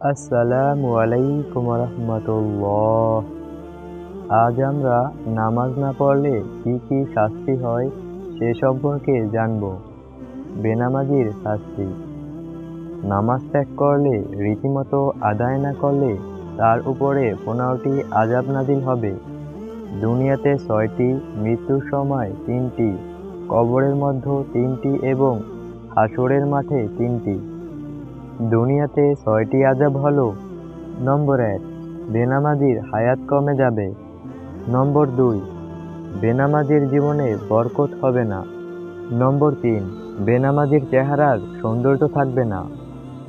আসসালামু আলাইকুম রহমতুল্লাহ। আজ আমরা নামাজ না পড়লে কি কি শাস্তি হয় সে সম্পর্কে জানব। বেনামাজির শাস্তি। নামাজ ত্যাগ করলে, রীতিমতো আদায় না করলে তার উপরে পনেরোটি আজাব নাজিল হবে। দুনিয়াতে ছয়টি, মৃত্যুর সময় তিনটি, কবরের মধ্যে তিনটি এবং হাসরের মাঠে তিনটি। দুনিয়াতে ছয়টি আজাব হলো। নম্বর এক, বেনামাজির হায়াত কমে যাবে। নম্বর দুই, বেনামাজির জীবনে বরকত হবে না। নম্বর তিন, বেনামাজির চেহারার সৌন্দর্য থাকবে না।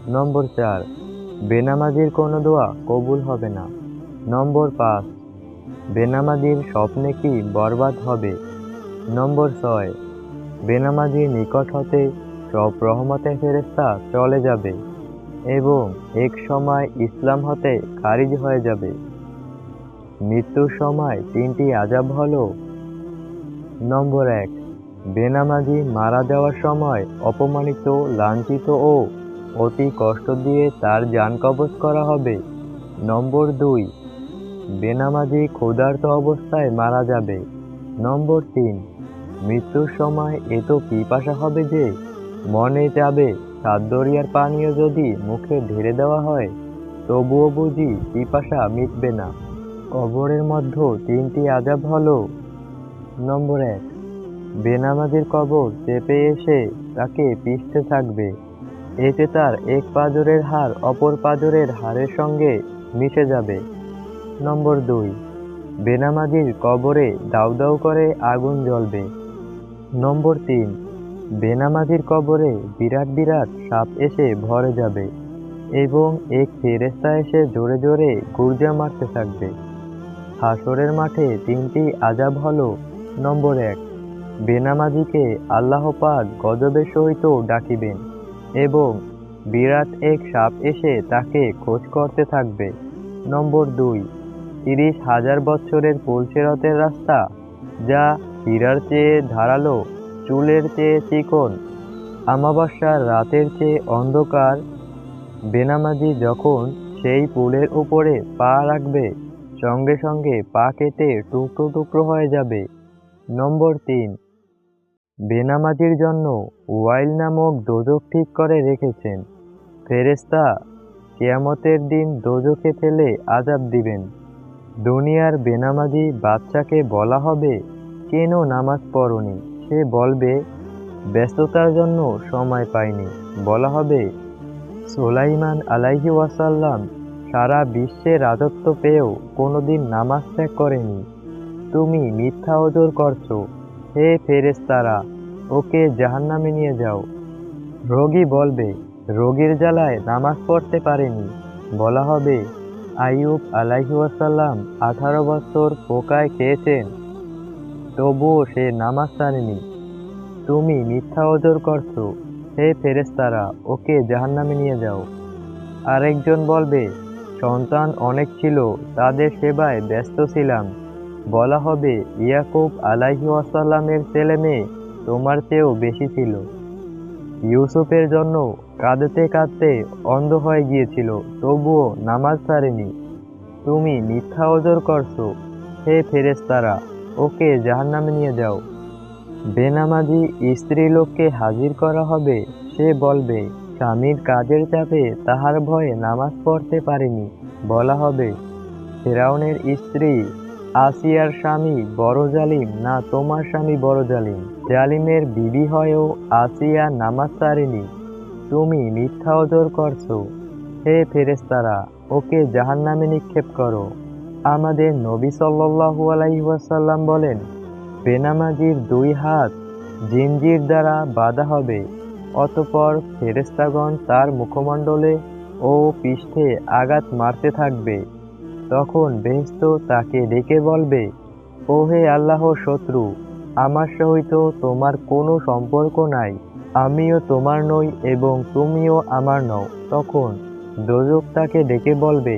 নম্বর চার, বেনামাজির কোনো দোয়া কবুল হবে না। নম্বর পাঁচ, বেনামাজির স্বপ্নে কি বরবাদ হবে? নম্বর ছয়, বেনামাজির নিকট হতে সব রহমতে ফেরেস্তা চলে যাবে। এবং এক সময় ইসলাম হতে খারিজ হয়ে যাবে। মৃত্যুর সময় তিনটি আজাব হল। নম্বর এক, বেনামাজি মারা যাওয়ার সময় অপমানিত, লাঞ্ছিত ও অতি কষ্ট দিয়ে তার যান কবজ করা হবে। নম্বর দুই, বেনামাজি ক্ষুধার্ত অবস্থায় মারা যাবে। নম্বর তিন, মৃত্যুর সময় এত পিপাসা হবে যে মনে যাবে সাদ্দরিয়ার পানীয় যদি মুখে ঢেলে দেওয়া হয়, তবুও বুঝি পিপাসা মিটবে না। কবরের মধ্যে তিনটি আজাব হলো। নম্বর এক, বেনামাজির কবর চেপে এসে তাকে পিষতে থাকবে। এতে তার এক পাজরের হাড় অপর পাজরের হাড়ের সঙ্গে মিশে যাবে। নম্বর দুই, বেনামাজির কবরে দাউ দাউ করে আগুন জ্বলবে। নম্বর তিন বেনামাজির কবরে বিরাট বিরাট সাপ এসে ভরে যাবে এবং এক ফেরেস্তা এসে জোরে জোরে গুর্জা মারতে থাকবে। হাসরের মাঠে তিনটি আজাব হলো নম্বর এক, বেনামাজিকে আল্লাহ পাক গজবের সহিত ডাকিবেন এবং বিরাট এক সাপ এসে তাকে খোঁজ করতে থাকবে। নম্বর দুই, তিরিশ হাজার বছরের পুলসেরতের রাস্তা যা হীরার চেয়ে ধারালো চুলের চেয়ে চিকন আমাবস্যার রাতের চেয়ে অন্ধকার, বেনামাজি যখন সেই পুলের উপরে পা রাখবে, সঙ্গে সঙ্গে পা কেটে টুকরো টুকরো হয়ে যাবে। নম্বর তিন, বেনামাজির জন্য ওয়াইল নামক দোজক ঠিক করে রেখেছেন। ফেরেস্তা কেয়ামতের দিন দোজকে ফেলে আজাব দিবেন। দুনিয়ার বেনামাজি বাচ্চাকে বলা হবে, কেন নামাজ পড়নি? সে বলবে, ব্যস্ততার জন্য সময় পাইনি। বলা হবে, সোলাইমান আলাইহি ওয়াসাল্লাম সারা বিশ্বে রাজত্ব পেয়েও কোনোদিন নামাজ ত্যাগ করেনি। তুমি মিথ্যা ওজোর করছ। হে ফেরেস্তারা ওকে জাহান্নামে নিয়ে যাও। রোগী বলবে, রোগীর জ্বালায় নামাজ পড়তে পারেনি। বলা হবে, আইয়ুব আলাইহি ওয়াসাল্লাম আঠারো বছর পোকায় খেয়েছেন। তবুও সে নামাজ ছাড়েনি তুমি মিথ্যা ওজোর করছ। হে ফেরেস্তারা ওকে জাহান্নামে নিয়ে যাও। আরেকজন বলবে, সন্তান অনেক ছিল, তাদের সেবায় ব্যস্ত ছিলাম। বলা হবে, ইয়াকুব আলাহি ওয়াসাল্লামের ছেলে মেয়ে তোমার চেয়েও বেশি ছিল। ইউসুফের জন্য কাঁদতে কাঁদতে অন্ধ হয়ে গিয়েছিল, তবুও নামাজ ছাড়েনি। তুমি মিথ্যা ওজোর করছ। হে ফেরেস্তারা ওকে জাহান্নামে নিয়ে যাও। বেনামাজি স্ত্রী লোককে হাজির করা হবে, সে বলবে, স্বামীর কাজের চাপে তাহার ভয়ে নামাজ পড়তে পারেনি। বলা হবে, ফেরাউনের স্ত্রী আসিয়ার স্বামী বড় জালিম না তোমার স্বামী বড় জালিম। জালিমের বিবি হয়েও আসিয়া নামাজ ছাড়েনি তুমি মিথ্যা ওজোর করছ। হে ফেরেস্তারা ওকে জাহান্নামে নিক্ষেপ করো। আমাদের নবী সাল্লাল্লাহু আলাইহি ওয়াসাল্লাম বলেন, বেনামাজির দুই হাত জিনজির দ্বারা বাধা হবে, অতপর ফেরেস্তাগণ তার মুখমণ্ডলে ও পৃষ্ঠে আঘাত মারতে থাকবে। তখন বেহেস্ত তাকে ডেকে বলবে ও হে আল্লাহর শত্রু, আমার সহিত তোমার কোনো সম্পর্ক নাই, আমিও তোমার নই এবং তুমিও আমার নও। তখন দোজক তাকে ডেকে বলবে,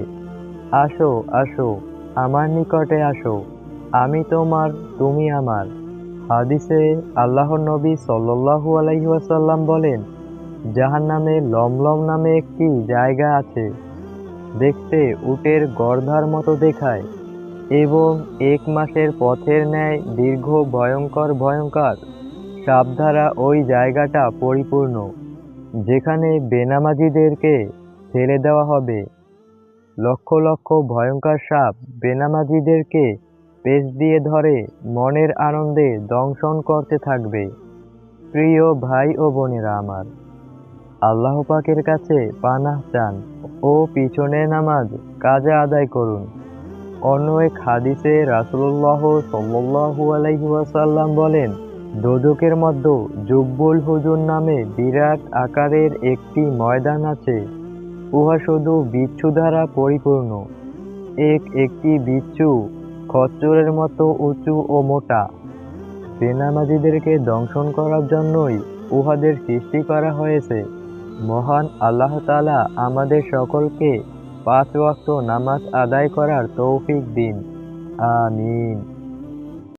আসো আসো। আমার নিকটে আসো, আমি তোমার, তুমি আমার। হাদিসে আল্লাহর নবী সাল্লাল্লাহু আলাইহি ওয়াসাল্লাম বলেন নামে লমলম নামে একটি জায়গা আছে, দেখতে উটের গর্ধার মতো দেখায় এবং এক মাসের পথের ন্যায় দীর্ঘ, ভয়ঙ্কর ভয়ঙ্কর। দ্বারা ওই জায়গাটা পরিপূর্ণ, যেখানে বেনামাজিদেরকে ছেড়ে দেওয়া হবে। লক্ষ লক্ষ ভয়ঙ্কর সাপ বেনামাজিদেরকে পেশ দিয়ে ধরে, মনের আনন্দে দংশন করতে থাকবে। প্রিয় ভাই ও বোনেরা আমার, আল্লাহ পাকের কাছে পানাহ চান ও পিছনে নামাজ কাজে আদায় করুন। অন্য এক হাদিসে রাসুল্লাহ সাল্লাল্লাহু আলাইহি ওয়াসাল্লাম বলেন দোজকের মধ্যে জুব্বুল হুজুর নামে বিরাট আকারের একটি ময়দান আছে। উহা শুধু বিচ্ছু দ্বারা পরিপূর্ণ। এক একটি বিচ্ছু খচ্চরের মতো উঁচু ও মোটা। বেনামাজিদেরকে দংশন করার জন্যই উহাদের সৃষ্টি করা হয়েছে। মহান আল্লাহ তাআলা আমাদের সকলকে পাঁচ ওয়াক্ত নামাজ আদায় করার তৌফিক দিন। আমিন।